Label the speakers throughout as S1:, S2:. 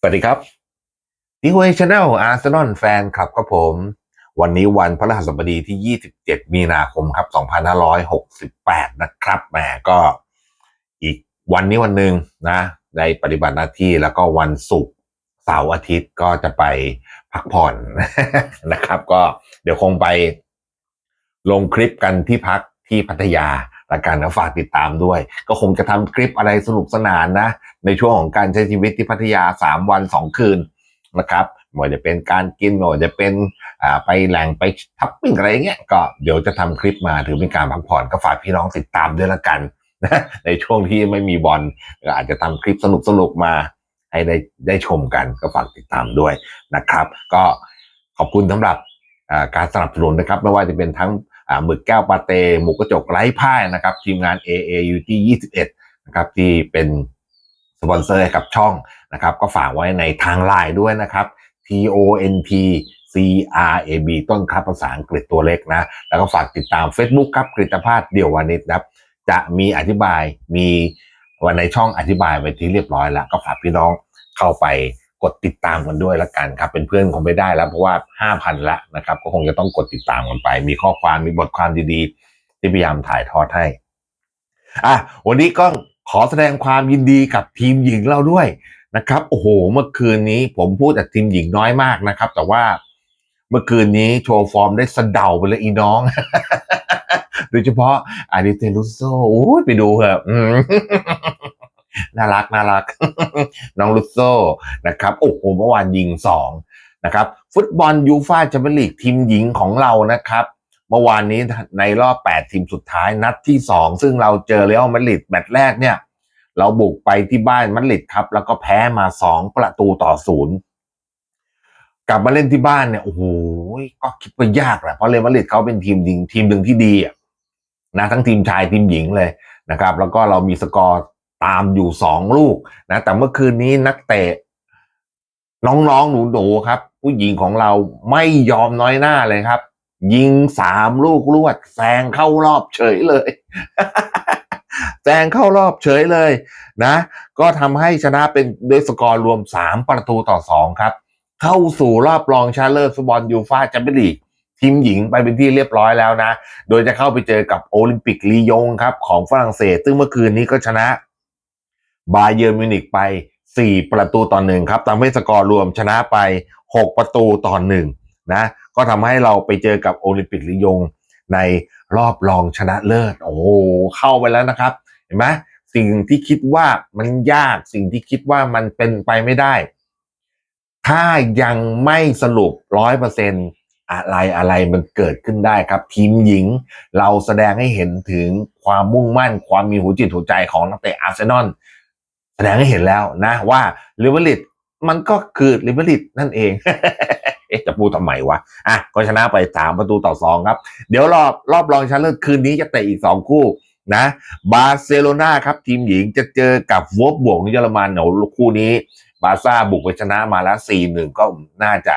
S1: สวัสดีครับนี่คุยชาแนลอาร์เซนอลแฟนคลับครับผม วันนี้วันพฤหัสบดีที่ 27 มีนาคมครับ 2568 นะครับแหมก็อีกวันนี้วันหนึ่งนะได้ปฏิบัติหน้าที่แล้วก็วันศุกร์เสาร์อาทิตย์ก็จะไปพักผ่อนนะครับ ก็เดี๋ยวคงไปลงคลิปกันที่พักที่พัทยาละกันนะฝากติดตามด้วย ก็คงจะทำคลิปอะไรสนุกสนานนะ ในช่วงของการใช้ชีวิตที่พัทยา 3 วัน 2 คืนนะครับไม่ว่าจะเป็นการกินไม่ว่าจะเป็นไปแหล่งไปทับปิ้งอะไรเงี้ยก็เดี๋ยวจะทำคลิปมาถือเป็นการพักผ่อนก็ฝากพี่น้องติดตามด้วยละกันนะในช่วงที่ไม่มีบอลก็อาจจะทำคลิปสนุกสนุกมาให้ได้ได้ชมกันก็ฝากติดตามด้วยนะครับ ก็ขอบคุณสำหรับการสนับสนุนนะครับ ไม่ว่าจะเป็นทั้งหมึกแก้วปาเตหมูกระจกไร้พ่ายนะครับ ทีมงาน AAUT 21 นะครับที่เป็น สปอนเซอร์ให้กับช่องนะครับ ก็ฝากไว้ในทางไลน์ด้วยนะครับ T O N T C R A B ต้นครับภาษาอังกฤษตัวเล็กนะ แล้วก็ฝากติดตาม Facebook ครับกฤตภาสเดี่ยววานิชนะครับ จะมีอธิบายมีวันในช่องอธิบายไว้ที่เรียบร้อยแล้ว ก็ฝากพี่น้องเข้าไปกดติดตามกันด้วยละกันครับ เป็นเพื่อนคงไม่ได้แล้วเพราะว่า 5,000 ละนะครับ ก็คงจะต้องกดติดตามกันไป มีข้อความมีบทความดีๆ ที่พยายามถ่ายทอดให้อะวันนี้ก็ ขอแสดงความยินดีกับทีมหญิงเราด้วยนะครับ โอ้โห เมื่อคืนนี้ผมพูดแต่ทีมหญิงน้อยมากนะครับ แต่ว่าเมื่อคืนนี้โชว์ฟอร์มได้สะเดาไปเลยอีน้อง โดยเฉพาะอาริเตลุสโซโอ้ยไปดูเถอะอืมน่ารักน่ารัก น้องลุสโซนะครับ โอ้โห เมื่อวานยิงสองนะครับ ฟุตบอลยูฟ่าแชมเปี้ยนลีกทีมหญิงของเรานะครับ เมื่อวานนี้ในรอบ 8 ทีมสุดท้ายนัดที่ 2 ซึ่งเราเจอเรอัลมาดริดแมตช์แรกเนี่ย เราบุกไปที่บ้านมาดริดครับ แล้วก็แพ้มา 2 ประตูต่อศูนย์กลับมาเล่นที่บ้านเนี่ยโอ้โหก็คิดว่ายากแหละเพราะเรอัลมาดริดเขาเป็นทีมหญิงทีมหนึ่งที่ดีอะนะทั้งทีมชายทีมหญิงเลยนะครับ แล้วก็เรามีสกอร์ตามอยู่ 2 ลูกนะแต่เมื่อคืนนี้นักเตะน้องๆหนูๆครับ ผู้หญิงของเราไม่ยอมน้อยหน้าเลยครับ ยิงสามลูกรวดแซงเข้ารอบเฉยเลยแซงเข้ารอบเฉยเลยนะ ก็ทำให้ชนะเป็นด้วยสกอร์รวม 3 ประตูต่อ 2 ครับ เข้าสู่รอบรองชนะเลิศฟุตบอลยูฟ่าแชมเปี้ยนลีกทีมหญิงไปเป็นที่เรียบร้อยแล้วนะ โดยจะเข้าไปเจอกับโอลิมปิกลียงครับ ของฝรั่งเศส ซึ่งเมื่อคืนนี้ก็ชนะบาเยิร์มิวนิกไป 4 ประตูต่อหนึ่งครับทำให้สกอร์รวมชนะไป 6 ประตูต่อหนึ่ง นะก็ทำให้เราไปเจอกับโอลิมปิกลียงในรอบรองชนะเลิศโอ้โหเข้าไปแล้วนะครับ เห็นไหมสิ่งที่คิดว่ามันยากสิ่งที่คิดว่ามันเป็นไปไม่ได้ ถ้ายังไม่สรุปร้อยเปอร์เซ็นอะไรอะไรมันเกิดขึ้นได้ครับ ทีมหญิง เราแสดงให้เห็นถึงความมุ่งมั่น ความมีหัวจิตหัวใจของนักเตะอาร์เซนอลแสดงให้เห็นแล้วนะว่าลิเวอร์ลิดมันก็คือลิเวอร์ลิดนั่นเอง เอ๊ะจะพูดทำไมวะอะก็ชนะไปสามประตูต่อสองครับ เดี๋ยวรอบรอบรองชนะเลิศคืนนี้จะเตะอีกสองคู่นะบาร์เซโลนาครับทีมหญิงจะเจอกับวอฟบวกเยอรมันเดี๋ยวคู่นี้ บาซ่าบุกไปชนะมาแล้วสี่หนึ่งก็น่าจะ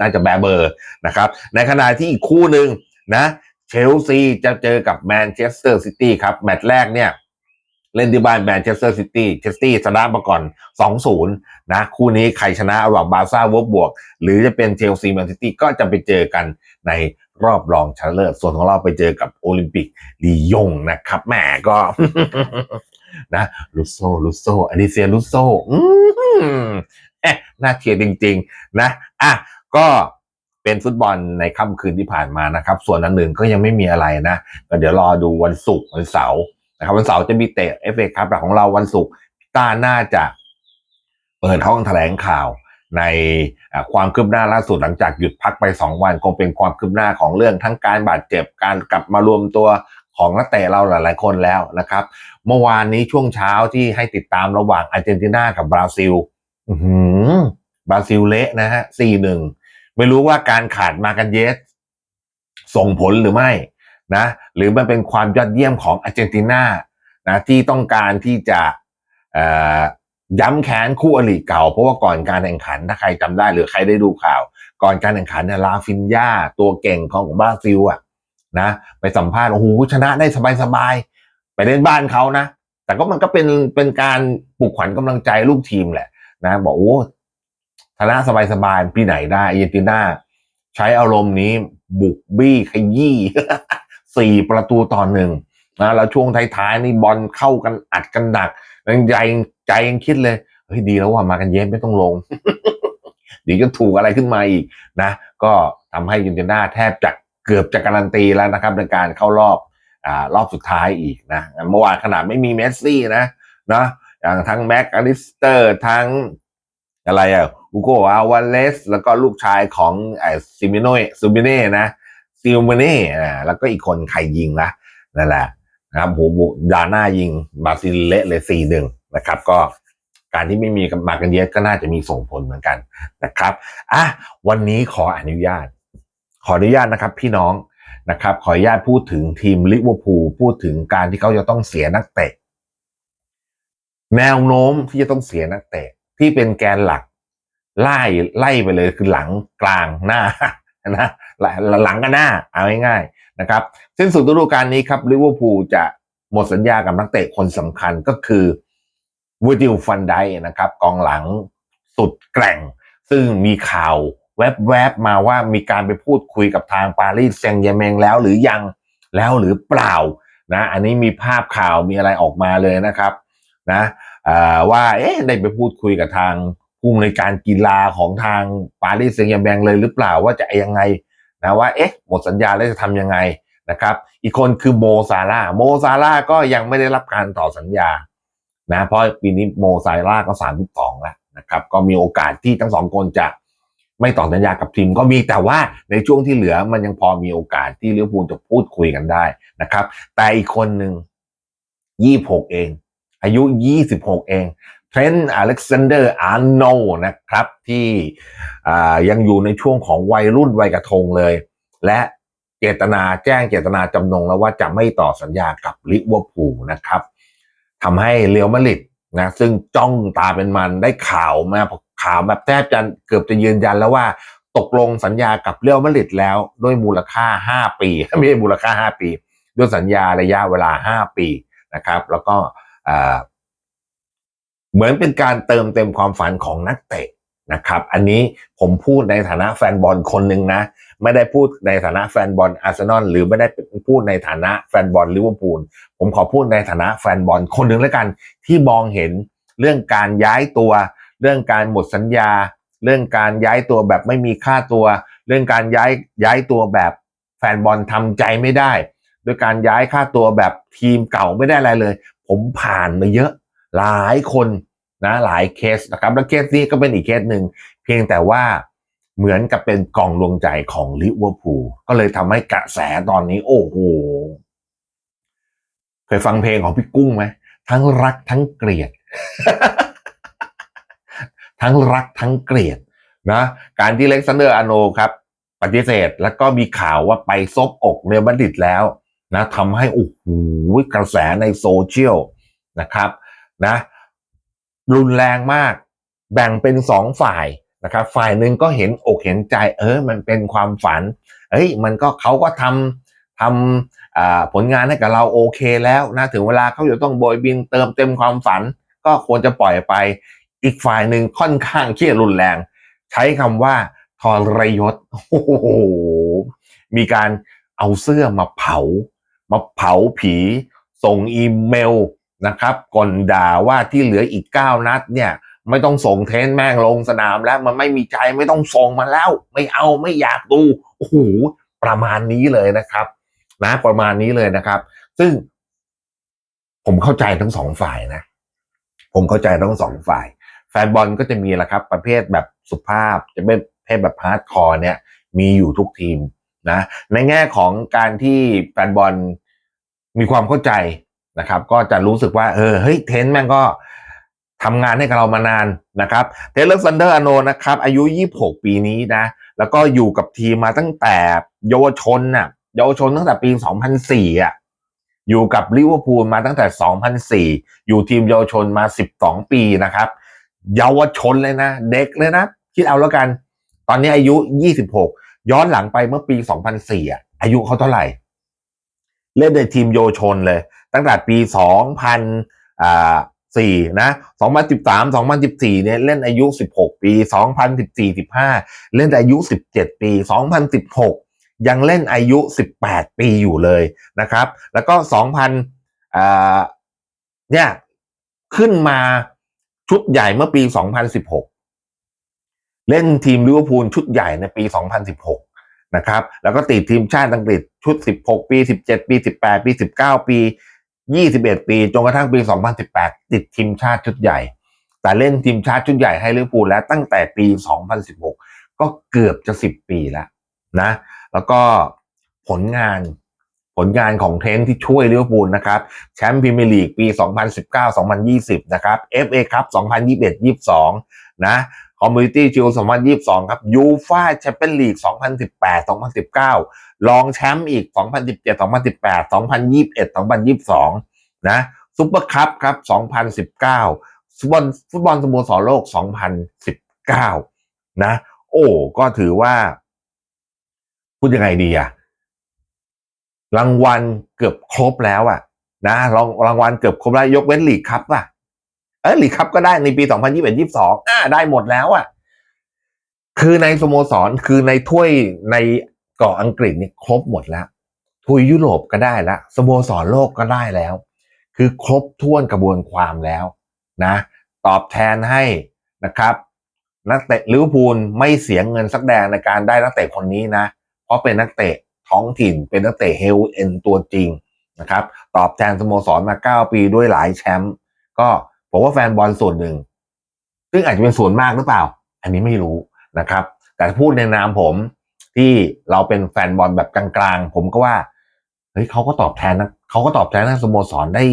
S1: น่าจะแบเบอร์นะครับ ในขณะที่อีกคู่หนึ่งนะเชลซีจะเจอกับแมนเชสเตอร์ซิตี้ครับ แมตช์แรกเนี่ย เล่นที่บ้านแมนเชสเตอร์ซิตี้เชสตี้ชนะมาก่อน 2-0 นะ คู่นี้ใครชนะระหว่างบาร์ซ่าวอฟบวก หรือจะเป็นเชลซีแมนซิตี้ก็จะไปเจอกันในรอบรองชนะเลิศส่วนของเราไปเจอกับโอลิมปิกลียงนะครับแหมก็ นะลุโซลุโซอลิเซียลุโซอืมเอ๊ะน่าเชียร์จริง ๆ นะอะก็เป็นฟุตบอลในค่ำคืนที่ผ่านมานะครับ ส่วนอันหนึ่งก็ยังไม่มีอะไรนะ ก็เดี๋ยวรอดูวันศุกร์วันเสาร์ นะครับวันเสาร์จะมีเตะเอฟเอคัพของเราวันศุกร์ต้าน่าจะเปิดห้องแถลงข่าวในความคืบหน้าล่าสุดหลังจากหยุดพักไป 2 วันคงเป็นความคืบหน้าของเรื่องทั้งการบาดเจ็บการกลับมารวมตัวของนักเตะเราหลาย ๆ คนแล้วนะครับ เมื่อวานนี้ช่วงเช้าที่ให้ติดตามระหว่างอาร์เจนตินากับบราซิลบราซิลเละนะฮะสี่หนึ่งไม่รู้ว่าการขาดมากันเยสส่งผลหรือไม่ นะหรือมันเป็นความยอดเยี่ยมของอาร์เจนตินานะที่ต้องการที่จะย้ำแค้นคู่อริเก่า เพราะว่าก่อนการแข่งขันถ้าใครจำได้หรือใครได้ดูข่าว ก่อนการแข่งขันเนี่ยลาฟินยาตัวเก่งของบราซิลอะนะไปสัมภาษณ์โอ้โหชนะได้สบายๆไปเล่นบ้านเขานะ แต่ก็มันก็เป็นเป็นการปลุกขวัญกำลังใจลูกทีมแหละนะบอกโอ้ชนะสบายๆปีไหนได้อาร์เจนตินาใช้อารมณ์นี้บุกบี้ขยี้ สี่ประตูต่อหนึ่งนะแล้วช่วงท้ายๆนี่บอลเข้ากันอัดกันหนักใจใจยังคิดเลยเฮ้ยดีแล้วว่ามากันเย็นไม่ต้องลงเดี๋ยวจะถูกอะไรขึ้นมาอีกนะ ก็ทำให้อาร์เจนตินาแทบจะเกือบจะการันตีแล้วนะครับ ในการเข้ารอบอ่ารอบสุดท้ายอีกนะเมื่อวานขนาดไม่มีเมสซี่นะนะอย่างทั้งแม็กอลิสเตอร์ทั้งอะไรอะอูโกอาวาเลส แล้วก็ลูกชายของไอซิมิโนซูมิเน่นะ ซิลเมเน่แล้วก็อีกคนใครยิงนะนั่นแหละนะครับโหดาน่ายิงบาซิลเละเลยสี่หนึ่งนะครับ ก็การที่ไม่มีมากันเยอะก็น่าจะมีส่งผลเหมือนกันนะครับอะวันนี้ขออนุญาต ขออนุญาตนะครับ พี่น้องนะครับ ขออนุญาตพูดถึงทีมลิเวอร์พูลพูดถึงการที่เขาจะต้องเสียนักเตะแนวโน้มที่จะต้องเสียนักเตะที่เป็นแกนหลัก ไล่ไล่ไปเลยคือหลังกลางหน้านะ หลังกับหน้าเอาง่ายๆนะครับสิ้นสุดฤดูกาลนี้ครับลิเวอร์พูลจะหมดสัญญากับนักเตะคนสำคัญก็คือวูดิลฟันไดนะครับกองหลังสุดแกร่ง ซึ่งมีข่าวแวบๆมาว่ามีการไปพูดคุยกับทางปารีสแซงต์แยร์แมงแล้วหรือยังแล้วหรือเปล่านะอันนี้มีภาพข่าวมีอะไรออกมาเลยนะครับนะว่าเอ๊ะได้ไปพูดคุยกับทางผู้ในวยการกีฬาของทางปารีสแซงต์แยร์แมงเลยหรือเปล่าว่าจะยังไง นะว่าเอ๊ะหมดสัญญาแล้วจะทำยังไงนะครับ อีกคนคือโมซาร่าโมซาร่าก็ยังไม่ได้รับการต่อสัญญานะเพราะปีนี้โมซาร่าก็สามสิบสองแล้วนะครับ ก็มีโอกาสที่ทั้งสองคนจะไม่ต่อสัญญากับทีมก็มีแต่ว่าในช่วงที่เหลือมันยังพอมีโอกาสที่ลิเวอร์พูลจะพูดคุยกันได้นะครับ แต่อีกคนหนึ่งยี่หกเอง อายุยี่สิบหกเอง เทรนต์อเล็กซานเดอร์อาร์โนนะครับ ที่ยังอยู่ในช่วงของวัยรุ่นวัยกระทงเลย และเจตนาแจ้งเจตนาจำนงแล้วว่าจะไม่ต่อสัญญากับลิเวอร์พูลนะครับทำให้เรียวมาริดนะซึ่งจ้องตาเป็นมันได้ข่าวมาข่าวแบบแทบจะเกือบจะยืนยันแล้วว่าตกลงสัญญากับเรียวมาริดแล้วด้วยมูลค่า 5 ปีไม่ใช่มูลค่า 5 ปี ด้วยสัญญาระยะเวลา 5 ปีนะครับ แล้วก็ เหมือนเป็นการเติมเต็มความฝันของนักเตะนะครับ อันนี้ผมพูดในฐานะแฟนบอลคนหนึ่งนะ ไม่ได้พูดในฐานะแฟนบอลอาร์เซนอลหรือไม่ได้พูดในฐานะแฟนบอลลิเวอร์พูลผมขอพูดในฐานะแฟนบอลคนหนึ่งแล้วกัน ที่มองเห็นเรื่องการย้ายตัว เรื่องการหมดสัญญา เรื่องการย้ายตัวแบบไม่มีค่าตัว เรื่องการย้ายย้ายตัวแบบแฟนบอลทำใจไม่ได้ด้วยการย้ายค่าตัวแบบทีมเก่าไม่ได้อะไรเลย ผมผ่านมาเยอะ หลายคนนะหลายเคสนะครับแล้วเคสนี้ก็เป็นอีกเคสหนึ่งเพียงแต่ว่าเหมือนกับเป็นกล่องดวงใจของลิเวอร์พูลก็เลยทำให้กระแสตอนนี้โอ้โหเคยฟังเพลงของพี่กุ้งไหมทั้งรักทั้งเกลียด ทั้งรักทั้งเกลียดนะการที่เล็กซานเดอร์อโนครับปฏิเสธแล้วก็มีข่าวว่าไปซบอกเรอัลมาดริดแล้วนะทำให้โอ้โหกระแสในโซเชียลนะครับ นะ รุนแรงมาก แบ่งเป็นสองฝ่ายนะครับ ฝ่ายหนึ่งก็เห็นอกเห็นใจ เออ มันเป็นความฝันเอ้ย มันก็เขาก็ทำทำผลงานให้กับเราโอเคแล้วนะถึงเวลาเขาจะต้องโบยบินเติมเต็มความฝัน ก็ควรจะปล่อยไป อีกฝ่ายหนึ่งค่อนข้างเครียดรุนแรง ใช้คำว่าทรยศโอ้โหมีการเอาเสื้อมาเผา มาเผาผี ส่งอีเมล นะครับก่อนด่าว่าที่เหลืออีกเก้านัดเนี่ย ไม่ต้องส่งเทนแม่งลงสนามแล้วมันไม่มีใจไม่ต้องส่งมาแล้ว ไม่เอาไม่อยากดูโอ้โหประมาณนี้เลยนะครับ นะประมาณนี้เลยนะครับ ซึ่ง ผมเข้าใจทั้งสองฝ่ายนะ ผมเข้าใจทั้งสองฝ่าย แฟนบอลก็จะมีแหละครับ ประเภทแบบสุภาพจะเป็นประเภทแบบฮาร์ดคอร์เนี่ย มีอยู่ทุกทีมนะ ในแง่ของการที่แฟนบอลมีความเข้าใจ นะครับ ก็จะรู้สึกว่าเออเฮ้ยเทนแม่งก็ทำงานให้กับเรามานานนะครับเทเลอร์ซันเดอร์อโนนะครับ อายุ 26 ปีนี้นะ แล้วก็อยู่กับทีมมาตั้งแต่เยาวชนน่ะเยาวชนตั้งแต่ปี 2004อะอยู่กับลิเวอร์พูลมาตั้งแต่ 2004 อยู่ทีมเยาวชนมา 12 ปีนะครับ เยาวชนเลยนะ เด็กเลยนะ คิดเอาแล้วกัน ตอนนี้อายุ 26 ย้อนหลังไปเมื่อปี 2004อะอายุเขาเท่าไหร่ เล่นในทีมเยาวชนเลย ตั้งแต่ปี 2000อ่า4นะ 2013 2014 เนี่ยเล่นอายุ 16 ปี 2014 15 เล่นอายุ 17 ปี 2016 ยังเล่นอายุ 18 ปีอยู่เลยนะครับ แล้วก็ 2000เนี่ยขึ้นมาชุดใหญ่เมื่อปี 2016 เล่นทีมลิเวอร์พูลชุดใหญ่ในปี 2016 นะครับ แล้วก็ติดทีมชาติอังกฤษชุด 16 ปี 17 ปี 18 ปี 19 ปี 21 ปีจนกระทั่งปี 2018 ติดทีมชาติชุดใหญ่ แต่เล่นทีมชาติชุดใหญ่ให้ลิเวอร์พูลแล้วตั้งแต่ปี 2016 ก็เกือบจะ 10 ปีแล้วนะ แล้วก็ผลงานผลงานของเทนท์ที่ช่วยลิเวอร์พูลนะครับแชมป์พรีเมียร์ลีกปี 2019-2020 นะครับ FA ครับ 2021-22 นะคอมมูนิตี้ชิล2022 ครับยูฟาแชมเปี้ยนลีก 2018-2019 รองแชมป์อีก 2017-2018 2021-2022 นะซุปเปอร์คัพครับ 2019ฟุตบอลฟุตบอลสโมสรโลก 2019 นะ โอ้ก็ถือว่า พูดยังไงดีอะรางวัลเกือบครบแล้วอะนะรางรางวัลเกือบครบแล้วยกเว้นลีกคัพอะเออลีกคัพก็ได้ในปี 2021 22อ่าได้หมดแล้วอะคือในสโมสรคือในถ้วยใน กาะอังกฤษนี่ครบหมดแล้วถ้วยยุโรปก็ได้แล้วสโมสรโลกก็ได้แล้ว คือครบถ้วนกระบวนความแล้วนะตอบแทนให้นะครับนักเตะลิเวอร์พูลไม่เสียเงินสักแดงในการได้นักเตะคนนี้นะ เพราะเป็นนักเตะท้องถิ่นเป็นนักเตะเฮลเอ็นตัวจริงนะครับ ตอบแทนสโมสรมา 9 ปีด้วยหลายแชมป์ก็ผมว่าแฟนบอลส่วนหนึ่ง ซึ่งอาจจะเป็นส่วนมากหรือเปล่า อันนี้ไม่รู้นะครับ แต่พูดในนามผม ที่เราเป็นแฟนบอลแบบกลางๆ ผมก็ว่าเฮ้ยเขาก็ตอบแทนนะเขาก็ตอบแทนนักสโมสรได้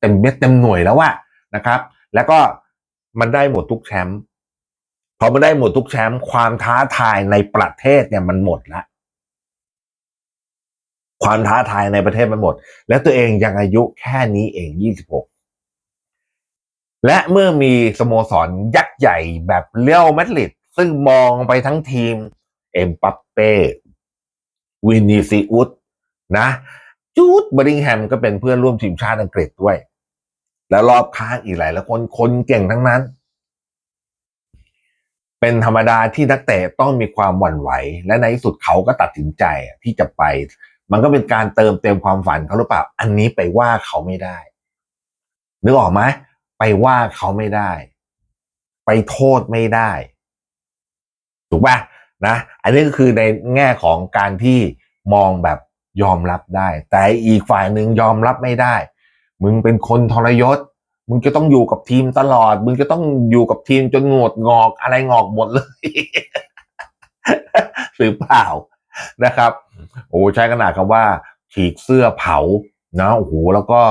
S1: เต็มเม็ดเต็มหน่วยแล้วว่านะครับ แล้วก็มันได้หมดทุกแชมป์พอมันได้หมดทุกแชมป์ความท้าทายในประเทศเนี่ยมันหมดละความท้าทายในประเทศมันหมด และตัวเองยังอายุแค่นี้เอง 26 และเมื่อมีสโมสรยักษ์ใหญ่แบบเลี้ยวมาดริดซึ่งมองไปทั้งทีม เอ็มปัปเป้วินิซิอุสนะจูดบริงแฮมก็เป็นเพื่อนร่วมทีมชาติอังกฤษด้วย แล้วรอบข้างอีกหลายแล้วคนคนเก่งทั้งนั้น เป็นธรรมดาที่นักเตะต้องมีความหวั่นไหว และในที่สุดเขาก็ตัดสินใจที่จะไป มันก็เป็นการเติมเต็มความฝันเขาหรือเปล่า อันนี้ไปว่าเขาไม่ได้ นึกออกไหมไปว่าเขาไม่ได้ ไปโทษไม่ได้ ถูกป่ะ นะ อันนี้ก็คือในแง่ของการที่มองแบบยอมรับได้ แต่อีกฝ่ายหนึ่งยอมรับไม่ได้ มึงเป็นคนทรยศ มึงจะต้องอยู่กับทีมตลอด มึงจะต้องอยู่กับทีมจนงดงอกอะไรงอกหมดเลยหรือเปล่านะครับ โอ้ใช้ขนาดคำว่า ฉีกเสื้อเผานะโอ้โหแล้วก็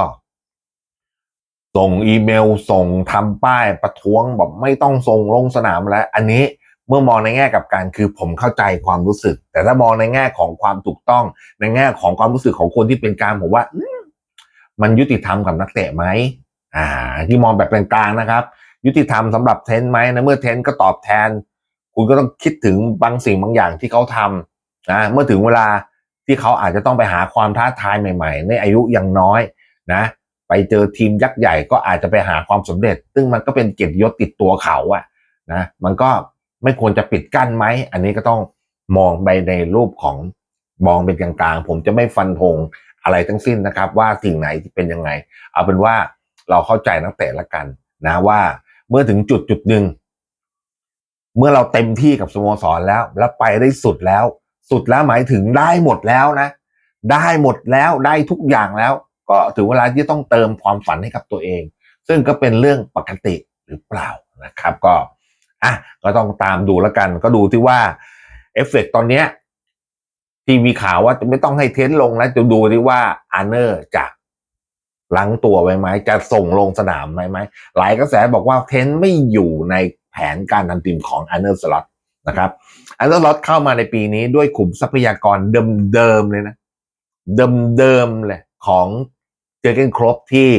S1: ส่งอีเมลส่งทำป้ายประท้วงแบบไม่ต้องส่งลงสนามแล้ว อันนี้ เมื่อมองในแง่กับการคือผมเข้าใจความรู้สึก แต่ถ้ามองในแง่ของความถูกต้อง ในแง่ของความรู้สึกของคนที่เป็นกลางผมว่ามันยุติธรรมกับนักเตะไหมอ่า ที่มองแบบกลางๆนะครับ ยุติธรรมสำหรับเทนไหมนะเมื่อเทนก็ตอบแทน คุณก็ต้องคิดถึงบางสิ่งบางอย่างที่เขาทำนะเมื่อถึงเวลาที่เขาอาจจะต้องไปหาความท้าทายใหม่ ๆ ในอายุยังน้อยนะ ไปเจอทีมยักษ์ใหญ่ก็อาจจะไปหาความสำเร็จ ซึ่งมันก็เป็นเกียรติยศติดตัวเขาอะนะมันก็ ไม่ควรจะปิดกั้นไหม อันนี้ก็ต้องมองไปในรูปของมองเป็นกลางๆ ผมจะไม่ฟันธงอะไรทั้งสิ้นนะครับ ว่าสิ่งไหนที่เป็นยังไง เอาเป็นว่าเราเข้าใจนักเตะละกันนะว่าเมื่อถึงจุดจุดหนึ่งเมื่อเราเต็มที่กับสโมสรแล้ว แล้วไปได้สุดแล้ว สุดแล้วหมายถึงได้หมดแล้วนะ ได้หมดแล้วได้ทุกอย่างแล้ว ก็ถึงเวลาที่ต้องเติมความฝันให้กับตัวเอง ซึ่งก็เป็นเรื่องปกติหรือเปล่านะครับ ก็ อะก็ต้องตามดูแล้วกัน ก็ดูที่ว่าเอฟเฟกตอนเนี้ยที่มีข่าวว่าจะไม่ต้องให้เทนลงแล้วจะดูที่ว่าอาร์เนอร์จะล้างตัวไว้ไหมจะส่งลงสนามไหมไหมหลายกระแสบอกว่าเทนไม่อยู่ในแผนการทำทีมของอาร์เนอร์สล็อตนะครับอาร์เนอร์สล็อตเข้ามาในปีนี้ด้วยขุมทรัพยากรเดิมๆเลยนะ เดิมๆเลยของเจอเกนครบที่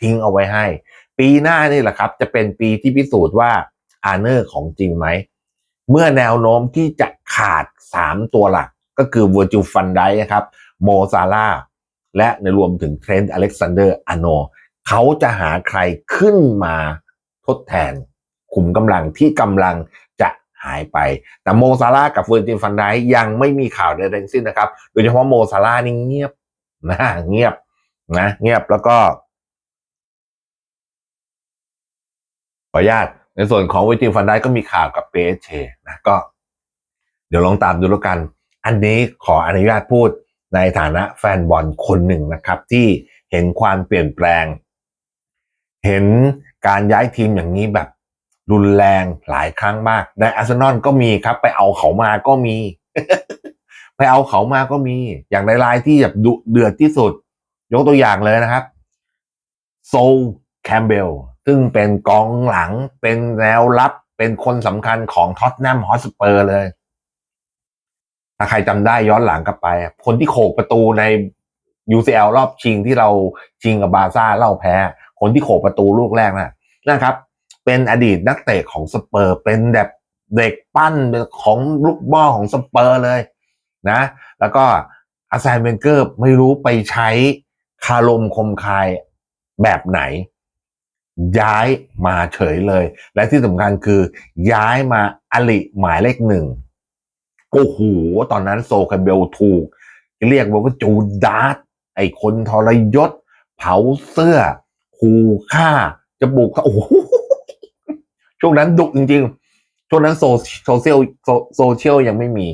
S1: ทิ้งเอาไว้ให้ ปีหน้านี่แหละครับ จะเป็นปีที่พิสูจน์ว่า อาร์เนอร์ของจริงไหม เมื่อแนวโน้มที่จะขาด 3 ตัวหลัก ก็คือว i ร์จิ f ฟันไดนะครับโมซาลาและในรวมถึงเทรนต์อเล็กซานเดอร์อาโนเขาจะหาใครขึ้นมาทดแทนขุมกำลังที่กำลังจะหายไป แต่โมซาร่ากับเฟอร์จินฟันไดยังไม่มีข่าวใดๆสิ้นนะครับ โดยเฉพาะโมซาร่านี่เงียบนะเงียบนะเงียบแล้วก็ขออนุญาต ในส่วนของวิจิฟันได้ก็มีข่าวกับเปเชนะก็ เดี๋ยวลองตามดูแล้วกัน อันนี้ขออนุญาตพูดในฐานะแฟนบอลคนหนึ่งนะครับ ที่เห็นความเปลี่ยนแปลง เห็นการย้ายทีมอย่างนี้แบบรุนแรงหลายครั้งมาก ในอาร์เซนอลก็มีครับ ไปเอาเขามาก็มี ไปเอาเขามาก็มี อย่างในรายที่แบบดุเดือดที่สุด ยกตัวอย่างเลยนะครับ โซลแคมเบล ซึ่งเป็นกองหลังเป็นแนวรับเป็นคนสำคัญของท็อตแนมฮอสเปอร์เลย ถ้าใครจำได้ย้อนหลังกลับไป คนที่โขกประตูใน UCL รอบชิงที่เราชิงกับบาซ่าเล่าแพ้ คนที่โขกประตูลูกแรกนะนะครับ เป็นอดีตนักเตะของสเปอร์ เป็นแบบเด็กปั้นของลูกบ้อของสเปอร์เลยนะ แล้วก็อาซน์เวนเกอร์ไม่รู้ไปใช้คารมคมคายแบบไหน ย้ายมาเฉยเลย และที่สำคัญคือ ย้ายมาอลิหมายเลขหนึ่งโอ้โหตอนนั้นโซคาเบลถูก เรียกว่าจูดาร์ไอคนทรยศ เผาเสื้อขู่ฆ่าจะบุกเขาโอ้โหช่วงนั้นดุจริงๆ ช่วงนั้นโซโซเชียลโซโซเชียลยังไม่มี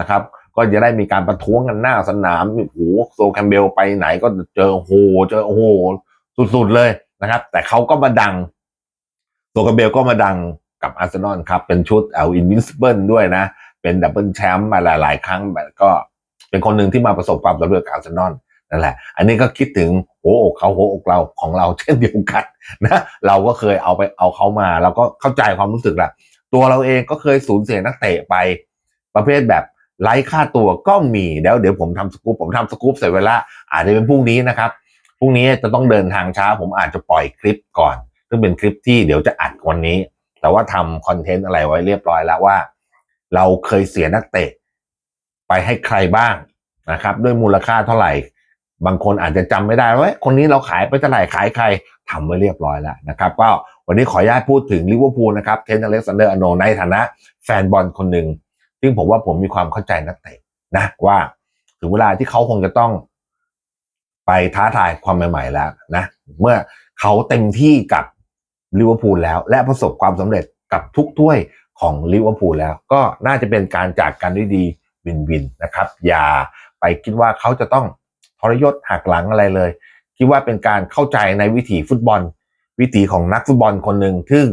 S1: นะครับ ก็จะได้มีการประท้วงกันหน้าสนามโอ้โหโซแคมเบลไปไหนก็เจอโอ้โหเจอโอ้โหสุดๆเลย นะครับ แต่เขาก็มาดังโซแคมเบลก็มาดังกับอาร์เซนอลครับ เป็นชุดเอาอินวินซิเบิลด้วยนะ เป็นดับเบิลแชมป์มาหลาย ๆ ครั้งแบบก็เป็นคนหนึ่งที่มาประสบความสำเร็จกับอาร์เซนอลนั่นแหละ อันนี้ก็คิดถึงหัวอกเขาหัวอกเราของเราเช่นเดียวกันนะเราก็เคยเอาไปเอาเขามา เราก็เข้าใจความรู้สึกแหละตัวเราเองก็เคยสูญเสียนักเตะไป ประเภทแบบไร้ค่าตัวก็มีแล้วเดี๋ยวผมทำสกู๊ปผมทำสกู๊ปเสร็จเวลาอาจจะเป็นพรุ่งนี้นะครับ พรุ่งนี้จะต้องเดินทางช้า ผมอาจจะปล่อยคลิปก่อน ซึ่งเป็นคลิปที่เดี๋ยวจะอัดวันนี้ แต่ว่าทำคอนเทนต์อะไรไว้เรียบร้อยแล้วว่า เราเคยเสียนักเตะ ไปให้ใครบ้างนะครับ ด้วยมูลค่าเท่าไหร่ บางคนอาจจะจำไม่ได้ว่าคนนี้เราขายไปเท่าไหร่ขายใครทำไว้เรียบร้อยแล้วนะครับ ก็วันนี้ขออนุญาตพูดถึงลิเวอร์พูลนะครับเทนอเล็กซานเดอร์อโนในฐานะ แฟนบอลคนหนึ่งซึ่งผมว่าผมมีความเข้าใจนักเตะนะว่าถึงเวลาที่เขาคงจะต้อง ไปท้าทายความใหม่ๆแล้วนะ เมื่อเขาเต็มที่กับลิเวอร์พูลแล้ว และประสบความสำเร็จกับทุกถ้วยของลิเวอร์พูลแล้ว ก็น่าจะเป็นการจากกันด้วยดีวินวินนะครับ อย่าไปคิดว่าเขาจะต้องทรยศหักหลังอะไรเลย คิดว่าเป็นการเข้าใจในวิถีฟุตบอล วิถีของนักฟุตบอลคนหนึ่งซึ่ง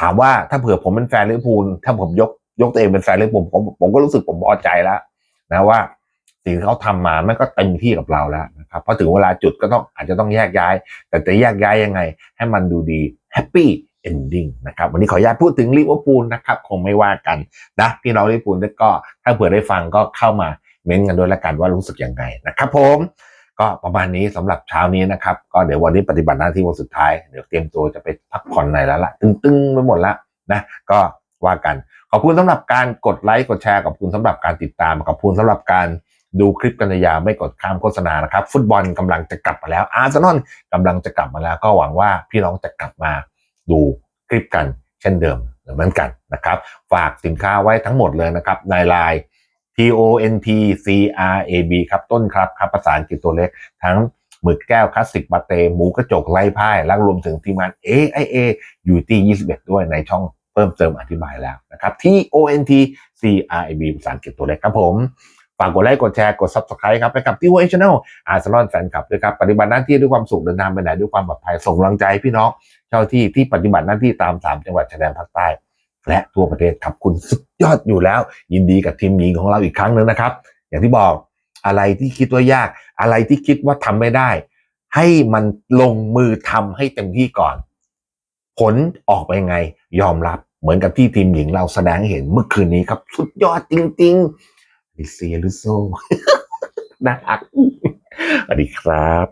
S1: ถามว่าถ้าเผื่อผมเป็นแฟนลิเวอร์พูลถ้าผมยกยกตัวเองเป็นแฟนลิเวอร์พูลผมผมก็รู้สึกผมพอใจแล้วนะว่า สิ่งที่เขาทำมาไม่ก็เต็มที่กับเราแล้วนะครับเพราะถึงเวลาจุดก็ต้องอาจจะต้องแยกย้าย แต่จะแยกย้ายยังไง ให้มันดูดีแฮปปี้เอนดิ้งนะครับวันนี้ขออนุญาตพูดถึงลิเวอร์พูลนะครับคงไม่ว่ากันนะพี่น้องลิเวอร์พูลก็ถ้าเผื่อได้ฟังก็เข้ามาเม้นกันด้วยละกันว่ารู้สึกยังไงนะครับผมก็ประมาณนี้สำหรับเช้านี้นะครับ ก็เดี๋ยววันนี้ปฏิบัติหน้าที่วันสุดท้าย เดี๋ยวเตรียมตัวจะไปพักผ่อนในแล้วล่ะ ตึงๆไปหมดละนะก็ว่ากัน ขอบคุณสำหรับการกดไลค์กดแชร์ขอบคุณสำหรับการติดตามขอบคุณสำหรับการ ดูคลิปกันยาวไม่กดข้ามโฆษณานะครับ ฟุตบอลกำลังจะกลับมาแล้ว อาร์เซนอลกำลังจะกลับมาแล้ว ก็หวังว่าพี่น้องจะกลับมาดูคลิปกันเช่นเดิมเหมือนกันนะครับ ฝากสินค้าไว้ทั้งหมดเลยนะครับในไลน์ T O N T C R A B ครับต้นครับครับภาษาอังกฤษตัวเล็กทั้งหมึกแก้วคลาสสิกบาเตหมูกระจกไล่พ่ายและรวมถึงทีมงาน AIA อยู่ที่21 ด้วยในช่องเพิ่มเติมอธิบายแล้วนะครับ T O N T C R A B ภาษาอังกฤษตัวเล็กครับผม ฝากกดไลค์กดแชร์กด subscribe ครับไปกับที่ w ช Channel อาร์เซนอลแฟนคลับด้วยครับปฏิบัติหน้าที่ด้วยความสุขเดินทางไปไหนด้วยความปลอดภัยส่งกำลังใจให้พี่น้องเจ้าที่ที่ปฏิบัติหน้าที่ตาม3จังหวัดชายแดนภาคใต้ และทั่วประเทศครับคุณสุดยอดอยู่แล้ว ยินดีกับทีมหญิงของเราอีกครั้งหนึ่งนะครับ อย่างที่บอกอะไรที่คิดว่ายาก อะไรที่คิดว่าทำไม่ได้ ให้มันลงมือทำให้เต็มที่ก่อน ผลออกไปยังไงยอมรับเหมือนกับที่ทีมหญิงเราแสดงเห็นเมื่อคืนนี้ครับ สุดยอดจริง ๆ ลิเซียลุโซน่ารักสวัสดีครับ